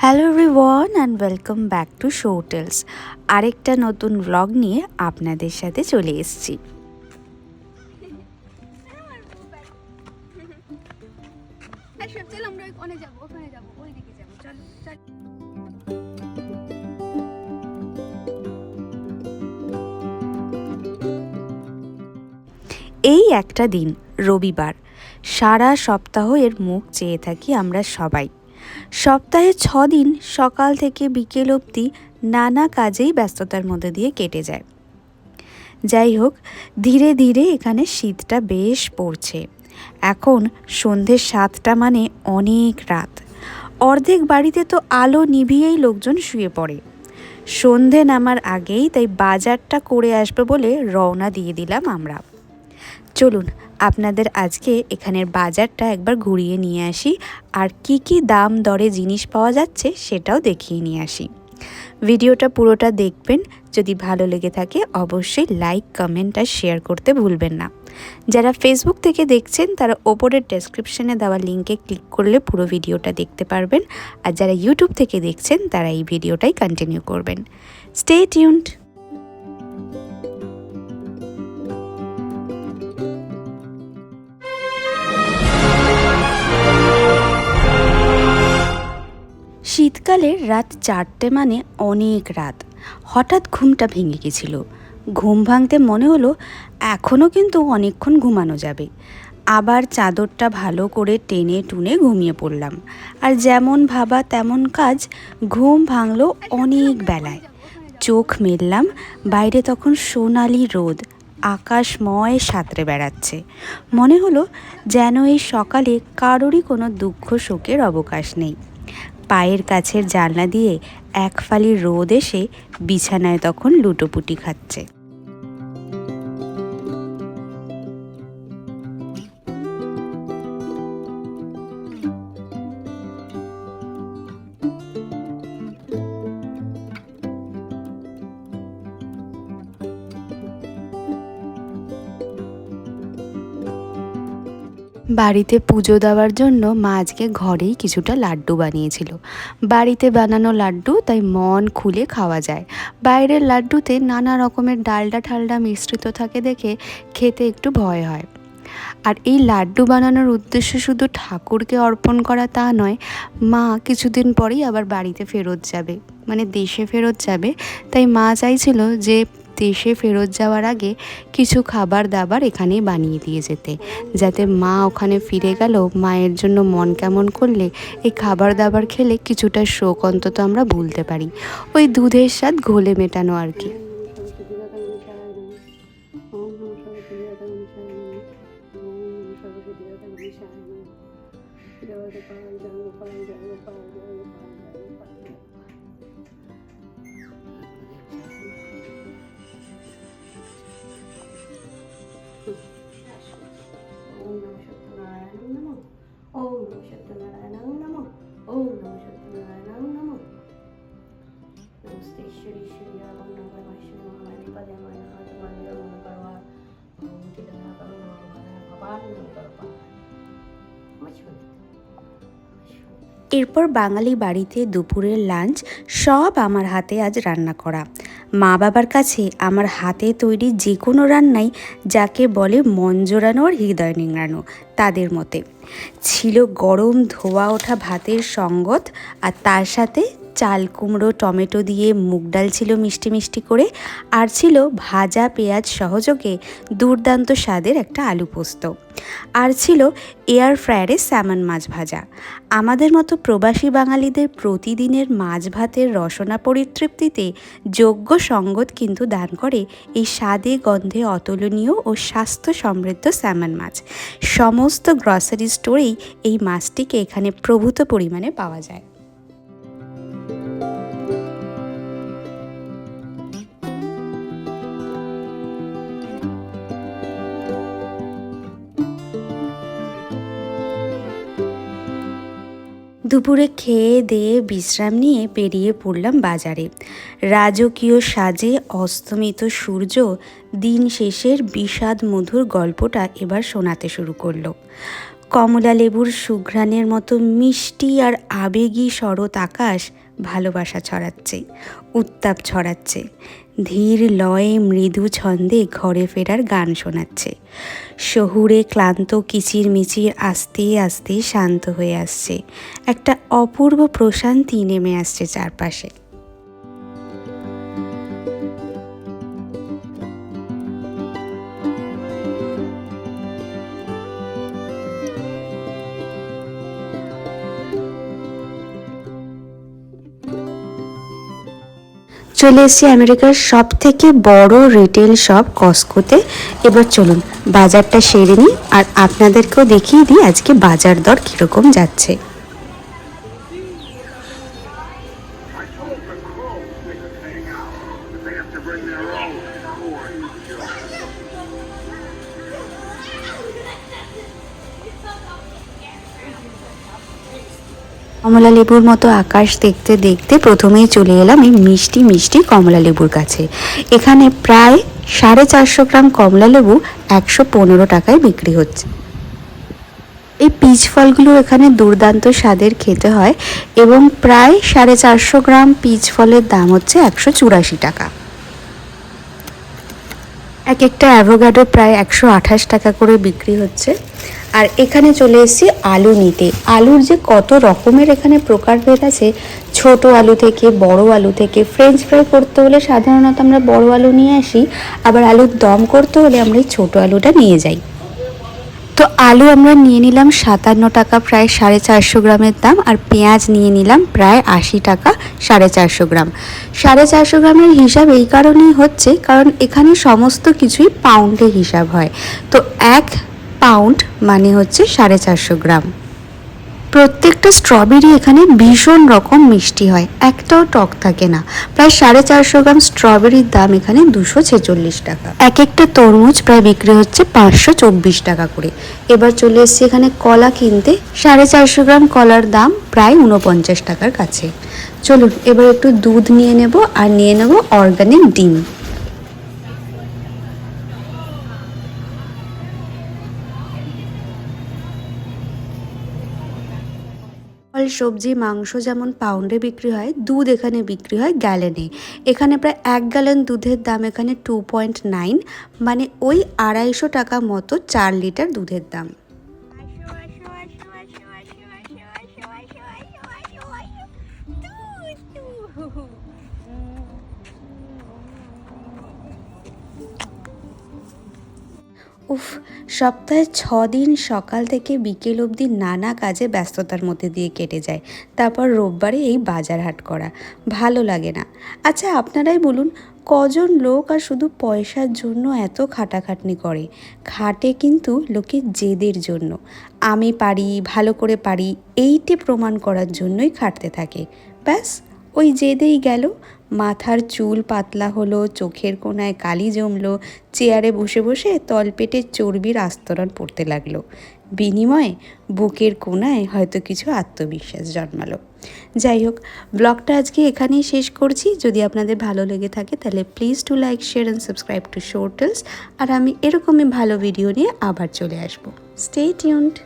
Hello everyone and welcome back to show tells আরেকটা নতুন blog নিয়ে আপনাদের সাথে চলে এসেছি। চল। এই একটা দিন রবিবার। সারা সপ্তাহ এর মুখ চেয়ে থাকি আমরা সবাই। সপ্তাহে ছ দিন সকাল থেকে বিকেল অবধি নানা কাজেই ব্যস্ততার মধ্যে দিয়ে কেটে যায়। যাই হোক, ধীরে ধীরে এখানে শীতটা বেশ পড়ছে। এখন সন্ধ্যে সাতটা মানে অনেক রাত। অর্ধেক বাড়িতে তো আলো নিভিয়েই লোকজন শুয়ে পড়ে। সন্ধে নামার আগেই তাই বাজারটা করে আসবে বলে রওনা দিয়ে দিলাম আমরা। চলুন আপনাদের আজকে এখানের বাজারটা একবার ঘুরিয়ে নিয়ে আসি আর কি কি দাম দরে জিনিস পাওয়া যাচ্ছে সেটাও দেখিয়ে নিয়ে আসি। ভিডিওটা পুরোটা দেখবেন, যদি ভালো লেগে থাকে অবশ্যই লাইক, কমেন্ট আর শেয়ার করতে ভুলবেন না। যারা ফেসবুক থেকে দেখছেন, তারা ওপরের ডেসক্রিপশনে দেওয়া লিঙ্কে ক্লিক করলে পুরো ভিডিওটা দেখতে পারবেন আর যারা ইউটিউব থেকে দেখছেন, তারা এই ভিডিওটাই কন্টিনিউ করবেন। স্টে টিউনড শীতকালে রাত চারটে মানে অনেক রাত। হঠাৎ ঘুমটা ভেঙে গেছিল। ঘুম ভাঙতে মনে হলো এখনও কিন্তু অনেকক্ষণ ঘুমানো যাবে। আবার চাদরটা ভালো করে টেনে টুনে ঘুমিয়ে পড়লাম। আর যেমন ভাবা তেমন কাজ ঘুম ভাঙলো অনেক বেলায়। চোখ মেললাম, বাইরে তখন সোনালি রোদ, আকাশময় সাঁতরে বেড়াচ্ছে। মনে হলো যেন এই সকালে কারোরই কোনো দুঃখ শোকের অবকাশ নেই। পায়ের কাছের জানলা দিয়ে এক ফালি রোদ এসে বিছানায় তখন লুটোপুটি খাচ্ছে। বাড়িতে পুজো দেওয়ার জন্য মা আজকে ঘরেই কিছুটা লাড্ডু বানিয়েছিল। বাড়িতে বানানো লাড্ডু তাই মন খুলে খাওয়া যায়। বাইরের লাড্ডুতে নানা রকমের ডালডা ঠালডা মিশ্রিত থাকে দেখে খেতে একটু ভয় হয়। আর এই লাড্ডু বানানোর উদ্দেশ্য শুধু ঠাকুরকে অর্পণ করা তা নয়, মা কিছুদিন পরেই আবার বাড়িতে ফেরত যাবে। মানে দেশে ফেরত যাবে। তাই মা চাইছিল যে দেশে ফেরত যাওয়ার আগে কিছু খাবার দাবার এখানে বানিয়ে দিয়ে যেতে। যাতে মা ওখানে ফিরে গেল, মায়ের জন্য মন কেমন করলে এই খাবার দাবার খেলে কিছুটা শোক অন্তত আমরা ভুলতে পারি। ওই দুধের স্বাদ ঘোলে মেটানো আর কি। এরপর বাঙালি বাড়িতে দুপুরের লাঞ্চ সব আমার হাতে আজ রান্না করা। মা বাবার কাছে আমার হাতে তৈরি যে কোনো রান্নাই যাকে বলে মন জোড়ানো আর হৃদয় নিংড়ানো, তাদের মতে। ছিল গরম ধোয়া ওঠা ভাতের সঙ্গত আর তার সাথে চাল কুমড়ো, টমেটো দিয়ে মুগ ডাল ছিল মিষ্টি মিষ্টি করে, আর ছিল ভাজা পেঁয়াজ সহযোগে দুর্দান্ত স্বাদের একটা আলু পোস্ত। আর ছিল এয়ার ফ্রায়ারে স্যামন মাছ ভাজা। আমাদের মতো প্রবাসী বাঙালিদের প্রতিদিনের মাছ ভাতের রসনা পরিতৃপ্তিতে যোগ্য সঙ্গত কিন্তু দান করে এই স্বাদে গন্ধে অতুলনীয় ও স্বাস্থ্য সমৃদ্ধ স্যামন মাছ। সমস্ত গ্রসারি স্টোরেই এই মাছটিকে এখানে প্রভূত পরিমাণে পাওয়া যায়। দুপুরে খেয়ে দিয়ে বিশ্রাম নিয়ে বেরিয়ে পড়লাম বাজারে। রাজকীয় সাজে অস্তমিত সূর্য দিন শেষের বিষাদ মধুর গল্পটা এবার শোনাতে শুরু করল। কমলা লেবুর সুঘ্রাণের মতো মিষ্টি আর আবেগী শরৎ আকাশ ভালোবাসা ছড়াচ্ছে, উত্তাপ ছড়াচ্ছে। ধীর লয়ে মৃদু ছন্দে ঘরে ফেরার গান শোনাচ্ছে। শহুরে ক্লান্ত কিচির মিচির আস্তে আস্তে শান্ত হয়ে আসছে। একটা অপূর্ব প্রশান্তি নেমে আসছে চারপাশে। চলে এসেছি আমেরিকার সব থেকে বড় রিটেল শপ কস্কোতে এবার চলুন, বাজারটা সেরে নিই আর আপনাদেরকেও দেখিয়ে দিই আজকে বাজার দর কীরকম যাচ্ছে। কমলা লেবুর মতো আকাশ দেখতে দেখতে প্রথমেই চলে এলাম এই মিষ্টি মিষ্টি কমলা লেবুর কাছে। এখানে প্রায় সাড়ে চারশো গ্রাম কমলা লেবু একশো পনেরো টাকায় বিক্রি হচ্ছে। এই পিচ ফলগুলো এখানে দুর্দান্ত স্বাদের খেতে হয় এবং প্রায় সাড়ে চারশো গ্রাম পিচ ফলের দাম হচ্ছে একশো চুরাশি টাকা। এক একটা অ্যাভোগাডো প্রায় একশো আঠাশ টাকা করে বিক্রি হচ্ছে। আর এখানে চলে এসেছি আলু নিতে। আলুর যে কত রকমের এখানে প্রকারভেদ আছে, ছোট আলু থেকে, বড় আলু থেকে ফ্রেঞ্চ ফ্রাই করতে হলে সাধারণত আমরা বড় আলু নিয়ে আসি, আবার আলুর দম করতে হলে আমরা এই ছোটো আলুটা নিয়ে যাই। তো আলু আমরা নিয়ে নিলাম সাতান্ন টাকা, প্রায় সাড়ে চারশো গ্রামের দাম, আর পেঁয়াজ নিয়ে নিলাম প্রায় আশি টাকা, সাড়ে চারশো গ্রাম। সাড়ে চারশো গ্রামের হিসাব এই কারণেই হচ্ছে, কারণ এখানে সমস্ত কিছুই পাউন্ডে হিসাব হয়। তো এক পাউন্ড মানে হচ্ছে সাড়ে চারশো গ্রাম। প্রত্যেকটা স্ট্রবেরি এখানে ভীষণ রকম মিষ্টি হয়, একটাও টক থাকে না। প্রায় সাড়ে চারশো গ্রাম স্ট্রবেরির দাম এখানে দুশো ছেচল্লিশ টাকা। এক একটা তরমুজ প্রায় বিক্রি হচ্ছে পাঁচশো চব্বিশ টাকা করে। এবার চলে এসেছি এখানে কলা কিনতে। সাড়ে চারশো গ্রাম কলার দাম প্রায় উনপঞ্চাশ টাকার কাছে। চলুন, এবার একটু দুধ নিয়ে নেব আর নিয়ে নেব অর্গানিক ডিম। ফল সবজি, মাংস যেমন পাউন্ডে বিক্রি হয়, দুধ এখানে বিক্রি হয় গ্যালেনে এখানে প্রায় এক গ্যালেন দুধের দাম এখানে টু পয়েন্ট নাইন মানে ওই আড়াইশো টাকা মতো চার লিটার দুধের দাম। উফ, সপ্তাহে ছ দিন সকাল থেকে বিকেল অবধি নানা কাজে ব্যস্ততার মধ্যে দিয়ে কেটে যায়। তারপর রোববারে এই বাজার হাট করা। ভালো লাগে না। আচ্ছা আপনারাই বলুন, কজন লোক আর শুধু পয়সার জন্য এত খাটাখাটনি করে? খাটে কিন্তু লোকে জেদের জন্য। আমি পারি, ভালো করে পারি, এইটে প্রমাণ করার জন্যই খাটতে থাকে। ব্যাস। ওই জেদেই গেল। মাথার চুল পাতলা হলো, চোখের কোনায় কালি জমলো, চেয়ারে বসে বসে তলপেটের চর্বির আস্তরণ পড়তে লাগল। বিনিময়ে বুকের কোনায় হয়তো কিছু আত্মবিশ্বাস জন্মালো। যাই হোক, ব্লগটা আজকে এখানেই শেষ করছি। যদি আপনাদের ভালো লেগে থাকে, তাহলে please to like share and subscribe to show tells আর আমি এরকমই ভালো ভিডিও নিয়ে আবার চলে আসব। Stay tuned